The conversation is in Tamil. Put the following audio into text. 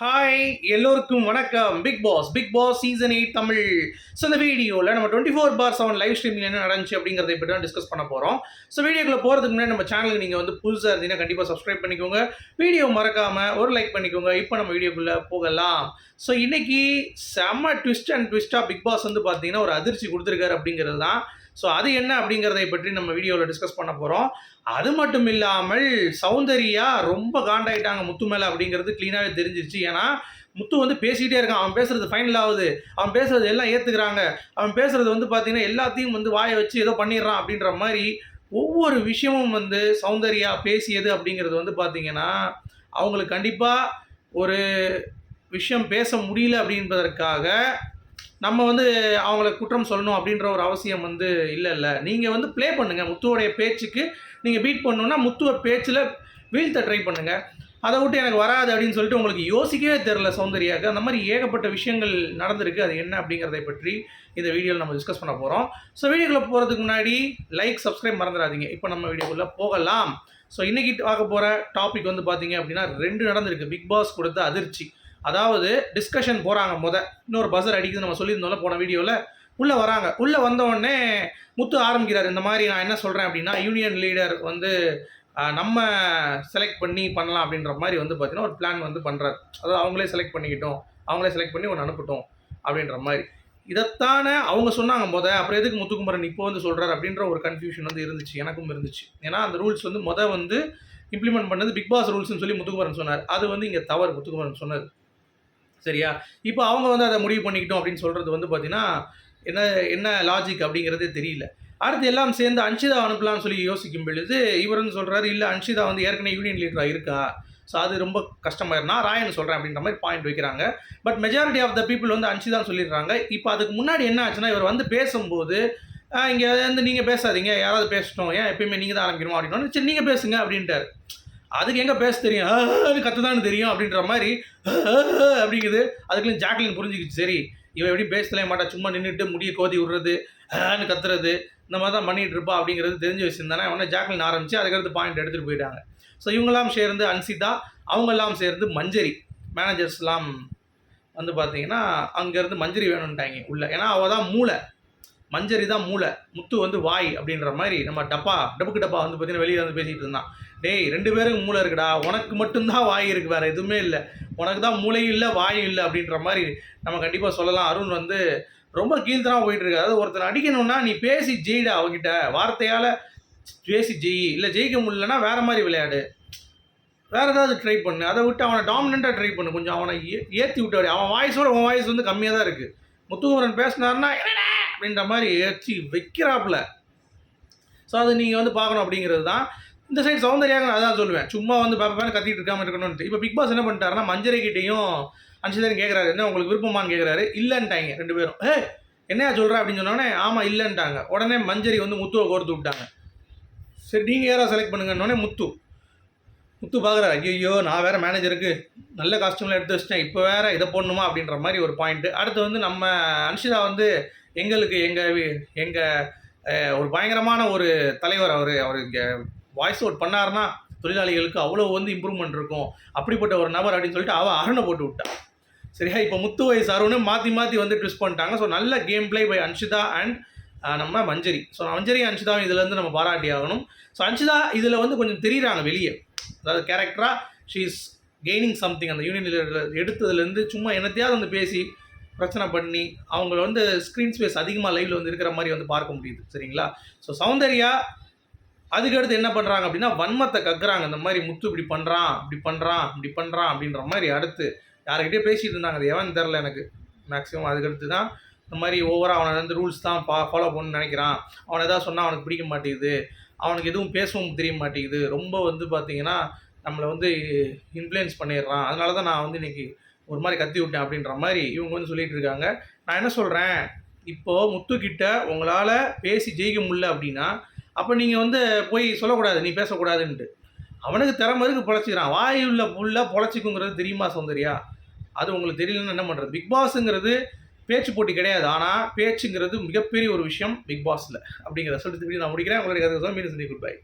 ஹாய் எல்லோருக்கும் வணக்கம். Big Boss Big Boss season eight Tamil. So இந்த வீடியோவில் நம்ம twenty four by seven live streaming என்ன நடந்துச்சு அப்படிங்கிறத பற்றி தான் டிஸ்கஸ் பண்ண போகிறோம் ஸோ வீடியோக்குள்ள போகிறதுக்கு முன்னாடி நம்ம சேனலுக்கு நீங்கள் வந்து புதுசாக இருந்தீங்கன்னா கண்டிப்பாக சப்ஸ்கிரைப் பண்ணிக்கோங்க. வீடியோ மறக்காமல் ஒரு லைக் பண்ணிக்கோங்க. இப்போ நம்ம வீடியோக்குள்ளே போகலாம். ஸோ இன்றைக்கி செம்ம ட்விஸ்ட் அண்ட் ட்விஸ்ட்டாக பிக் பாஸ் வந்து பார்த்தீங்கன்னா ஒரு அதிர்ச்சி கொடுத்துருக்காரு அப்படிங்கிறது தான். ஸோ அது என்ன அப்படிங்கிறதை பற்றி நம்ம வீடியோவில் டிஸ்கஸ் பண்ண போகிறோம் அது மட்டும் இல்லாமல் சௌந்தர்யா ரொம்ப காண்டாயிட்டாங்க முத்து மேலே அப்படிங்கிறது க்ளீனாகவே தெரிஞ்சிருச்சு. ஏன்னா முத்து வந்து பேசிக்கிட்டே இருக்கான். அவன் பேசுறது ஃபைனல் ஆகுது. அவன் பேசுறது எல்லாம் ஏற்றுக்கிறாங்க அவன் பேசுறது வந்து பார்த்தீங்கன்னா எல்லாத்தையும் வந்து வாயை வச்சு ஏதோ பண்ணிடுறான் அப்படின்ற மாதிரி ஒவ்வொரு விஷயமும் வந்து சௌந்தர்யா பேசியது அப்படிங்கிறது வந்து பார்த்தீங்கன்னா அவங்களுக்கு கண்டிப்பாக ஒரு விஷயம் பேச முடியல அப்படின்றதற்காக நம்ம வந்து அவங்கள குற்றம் சொல்லணும் அப்படின்ற ஒரு அவசியம் வந்து இல்லை இல்லை நீங்கள் வந்து ப்ளே பண்ணுங்கள் முத்துவோடைய பேச்சுக்கு நீங்கள் பீட் பண்ணணுன்னா முத்துவ பேச்சில் வீழ்த்த ட்ரை பண்ணுங்கள் அதை விட்டு எனக்கு வராது அப்படின்னு சொல்லிட்டு உங்களுக்கு யோசிக்கவே தெரில சௌந்தர்யாவுக்கு அந்த மாதிரி ஏகப்பட்ட விஷயங்கள் நடந்திருக்கு. அது என்ன அப்படிங்கிறதை பற்றி இந்த வீடியோவில் நம்ம டிஸ்கஸ் பண்ண போகிறோம் ஸோ வீடியோக்குள்ளே போகிறதுக்கு முன்னாடி லைக் சப்ஸ்கிரைப் மறந்துடாதீங்க. இப்போ நம்ம வீடியோக்குள்ளே போகலாம். ஸோ இன்றைக்கி பார்க்க போகிற டாபிக் வந்து பார்த்தீங்க அப்படின்னா ரெண்டு நடந்திருக்கு. பிக் பாஸ் கொடுத்த அதிர்ச்சி. அதாவது டிஸ்கஷன் போகிறாங்க முத. இன்னொரு பஸர் அடிக்குது நம்ம சொல்லியிருந்தோம்ல போன வீடியோவில் உள்ளே வராங்க. உள்ளே வந்தவுடனே முத்து ஆரம்பிக்கிறார். இந்த மாதிரி நான் என்ன சொல்கிறேன் அப்படின்னா யூனியன் லீடர் வந்து நம்ம செலக்ட் பண்ணி பண்ணலாம் அப்படின்ற மாதிரி வந்து பார்த்தீங்கன்னா ஒரு பிளான் வந்து பண்ணுறாரு அதாவது அவங்களே செலக்ட் பண்ணிக்கிட்டோம். அவங்களே செலக்ட் பண்ணி ஒன்று அனுப்பட்டும் அப்படின்ற மாதிரி. இதைத்தானே அவங்க சொன்னாங்க முத. அப்புறம் எதுக்கு முத்துக்குமரன் இப்போ வந்து சொல்கிறார் அப்படின்ற ஒரு கன்ஃபியூஷன் வந்து இருந்துச்சு. எனக்கும் இருந்துச்சு. ஏன்னா அந்த ரூல்ஸ் வந்து முத வந்து இம்ப்ளிமெண்ட் பண்ணது பிக் பாஸ் ரூல்ஸ்னு சொல்லி முத்துக்குமரன் சொன்னார். அது வந்து இங்கே தவறு முத்துக்குமரன் சொன்னது. சரியா? இப்போ அவங்க வந்து அதை முடிவு பண்ணிக்கிட்டோம் அப்படின்னு சொல்கிறது வந்து பார்த்தீங்கன்னா என்ன என்ன லாஜிக் அப்படிங்கிறதே தெரியல. அடுத்து எல்லாம் சேர்ந்து அன்ஷிதா அனுப்பலாம்னு சொல்லி யோசிக்கும் பொழுது இவர் வந்து சொல்கிறாரு இல்லை அன்ஷிதா வந்து ஏற்கனவே யூனியன் லீடராக இருக்கா? ஸோ அது ரொம்ப கஷ்டமாயிருந்தா ராயன் சொல்கிறேன் அப்படின்ற மாதிரி பாயிண்ட் வைக்கிறாங்க. But majority of the people வந்து அன்ஷிதான் சொல்லிடுறாங்க. இப்போ அதுக்கு முன்னாடி என்ன ஆச்சுன்னா இவர் வந்து பேசும்போது இங்கே வந்து நீங்கள் பேசாதீங்க. யாராவது பேசட்டும். ஏன் எப்பயுமே நீங்கள் தான் ஆரம்பிக்கணும்? அப்படின்னா சரி நீங்கள் பேசுங்க அப்படின்ட்டார். அதுக்கு எங்கே பேச தெரியும்? ஆஹ் கற்றுதான்னு தெரியும் அப்படின்ற மாதிரி அப்படிங்குது. அதுக்குள்ள ஜாக்லின் புரிஞ்சுக்கிச்சு. சரி இவன் எப்படி பேசலே மாட்டா சும்மா நின்றுட்டு முடிய கோதி விடுறது ஆன்னு கத்துறது இந்த மாதிரி தான் பண்ணிகிட்டு இருப்பா அப்படிங்கிறது தெரிஞ்ச விஷயம் தானே. உடனே ஜாக்லின் ஆரம்பித்து அதுக்கடுத்து பாயிண்ட் எடுத்துகிட்டு போயிட்டாங்க. ஸோ இவங்கெல்லாம் சேர்ந்து அன்சிதா அவங்கெல்லாம் சேர்ந்து மஞ்சரி. மேனேஜர்ஸ்லாம் வந்து பார்த்தீங்கன்னா அங்கேருந்து மஞ்சரி வேணும்ட்டாங்க உள்ள. ஏன்னா அவள் தான் மூளை. மஞ்சரி தான் மூளை முத்து வந்து வாய் அப்படின்ற மாதிரி நம்ம டப்பா டப்புக்கு டப்பா வந்து பார்த்தீங்கன்னா வெளியே வந்து பேசிகிட்டு இருந்தான். டேய் ரெண்டு பேருக்கு மூளை இருக்குடா உனக்கு மட்டும்தான் வாய் இருக்குது வேறு எதுவுமே இல்லை. உனக்கு தான் மூளையும் இல்லை வாயும் இல்லை அப்படின்ற மாதிரி நம்ம கண்டிப்பாக சொல்லலாம். அருண் வந்து ரொம்ப கீழ்த்தனமாக போயிட்டுருக்கா அதாவது ஒருத்தர் அடிக்கணும்னா நீ பேசி ஜெயிடா அவகிட்ட. வார்த்தையால் பேசி ஜெயி. இல்லை ஜெயிக்க முடியலன்னா வேறு மாதிரி விளையாடு. வேறு ஏதாவது ட்ரை பண்ணு. அதை விட்டு அவனை டாமினண்ட்டாக ட்ரை பண்ணு. கொஞ்சம் அவனை ஏ ஏற்றி விட்டாரு அவன் வாய்ஸோட உன் வாய்ஸ் வந்து கம்மியாக தான் இருக்குது முத்துகுமரன் பேசினாருன்னா அப்படின்ற மாதிரி ஏற்றி வைக்கிறாப்புல. ஸோ அது நீங்கள் வந்து பார்க்கணும் அப்படிங்கிறது தான். இந்த சைடு சௌந்தர்யாக நான் அதான் சொல்லுவேன். சும்மா வந்து பாப்பா கத்திட்டு இருக்காமல் இருக்கணும்னு இப்போ பிக் பாஸ் என்ன பண்ணிட்டாருன்னா மஞ்சரை கிட்டேயும் அன்சிதன் கேட்குறாரு என்ன உங்களுக்கு விருப்பமான்னு கேட்குறாரு இல்லைன்ட்டாங்க ரெண்டு பேரும். ஏ என்னையா சொல்கிற அப்படின்னு சொன்னோடனே ஆமாம் இல்லைன்ட்டாங்க. உடனே மஞ்சரி வந்து முத்துவை கோர்த்து விட்டாங்க. சரி நீங்கள் யாராவது செலக்ட் பண்ணுங்கன்னொடனே முத்து. முத்து பார்க்குறாரு ஐயோ நான் வேறு மேனேஜருக்கு நல்ல காஸ்டியூம்லாம் எடுத்து வச்சிட்டேன். இப்போ வேறு இதை போடணுமா? அப்படின்ற மாதிரி ஒரு பாயிண்ட்டு அடுத்து வந்து நம்ம அன்ஷிதா வந்து எங்களுக்கு எங்கள் எங்கள் ஒரு பயங்கரமான ஒரு தலைவர் அவர் அவர் இங்கே வாய்ஸ் அவுட் பண்ணாருன்னா தொழிலாளிகளுக்கு அவ்வளோ வந்து இம்ப்ரூவ்மெண்ட் இருக்கும். அப்படிப்பட்ட ஒரு நபர் அப்படின்னு சொல்லிட்டு அவள் அருணை போட்டு விட்டா. சரியா? இப்போ முத்து வயசு அருணை மாற்றி மாற்றி வந்து ட்விஸ்ட் பண்ணிட்டாங்க. ஸோ நல்ல game play by Anshitha and நம்ம மஞ்சரி. ஸோ மஞ்சரி அன்ஷிதாவும் இதுலேருந்து நம்ம பாராட்டி ஆகணும். ஸோ அன்ஷிதா இதில் வந்து கொஞ்சம் தெரியுறாங்க வெளியே. அதாவது கேரக்டராக ஷீ இஸ் கெய்னிங் சம்திங் அந்த யூனியன் எடுத்ததுலேருந்து சும்மா என்னத்தையாவது வந்து பேசி பிரச்சனை பண்ணி அவங்கள வந்து ஸ்க்ரீன் ஸ்பேஸ் அதிகமாக லைவில் வந்து இருக்கிற மாதிரி வந்து பார்க்க முடியுது. சரிங்களா? ஸோ சௌந்தர்யா அதுக்கடுத்து என்ன பண்ணுறாங்க அப்படின்னா வன்மத்தை கக்குறாங்க. இந்த மாதிரி முத்து இப்படி பண்ணுறான் இப்படி பண்ணுறான் இப்படி பண்ணுறான் அப்படின்ற மாதிரி அடுத்து யார்கிட்டயே பேசிகிட்டு இருந்தாங்க. அது எவன் தெரில எனக்கு. மேக்ஸிமம் அதுக்கடுத்து தான் இந்த மாதிரி ஓவராக அவனை வந்து ரூல்ஸ் தான் பா ஃபாலோ பண்ணணும்னு நினைக்கிறான். அவனை எதாவது சொன்னால் அவனுக்கு பிடிக்க மாட்டேங்குது. அவனுக்கு எதுவும் பேசவும் தெரிய மாட்டேங்குது. ரொம்ப வந்து பார்த்தீங்கன்னா நம்மளை வந்து இன்ஃப்ளூயன்ஸ் பண்ணிடுறான். அதனால தான் நான் வந்து இன்னைக்கு ஒரு மாதிரி கத்தி விட்டேன் அப்படின்ற மாதிரி இவங்க வந்து சொல்லிட்டு இருக்காங்க. நான் என்ன சொல்கிறேன் இப்போது முத்துக்கிட்ட உங்களால் பேசி ஜெயிக்க முடியல அப்படின்னா அப்போ நீங்கள் வந்து போய் சொல்லக்கூடாது நீ பேசக்கூடாதுன்ட்டு அவனுக்கு திறமை இருக்கு பொழைச்சிக்கிறான். வாயுள்ள புல்ல பொழைச்சிக்குங்கிறது தெரியுமா சௌந்தர்யா? அது உங்களுக்கு தெரியலன்னு என்ன பண்ணுறது பிக் பாஸுங்கிறது பேச்சு போட்டி கிடையாது. ஆனால் பேச்சுங்கிறது மிகப்பெரிய ஒரு விஷயம் பிக் பாஸில். அப்படிங்கிற சொல்லிட்டு நான் முடிக்கிறேன். உங்களுக்கு மீண்டும் சந்தி குட் பை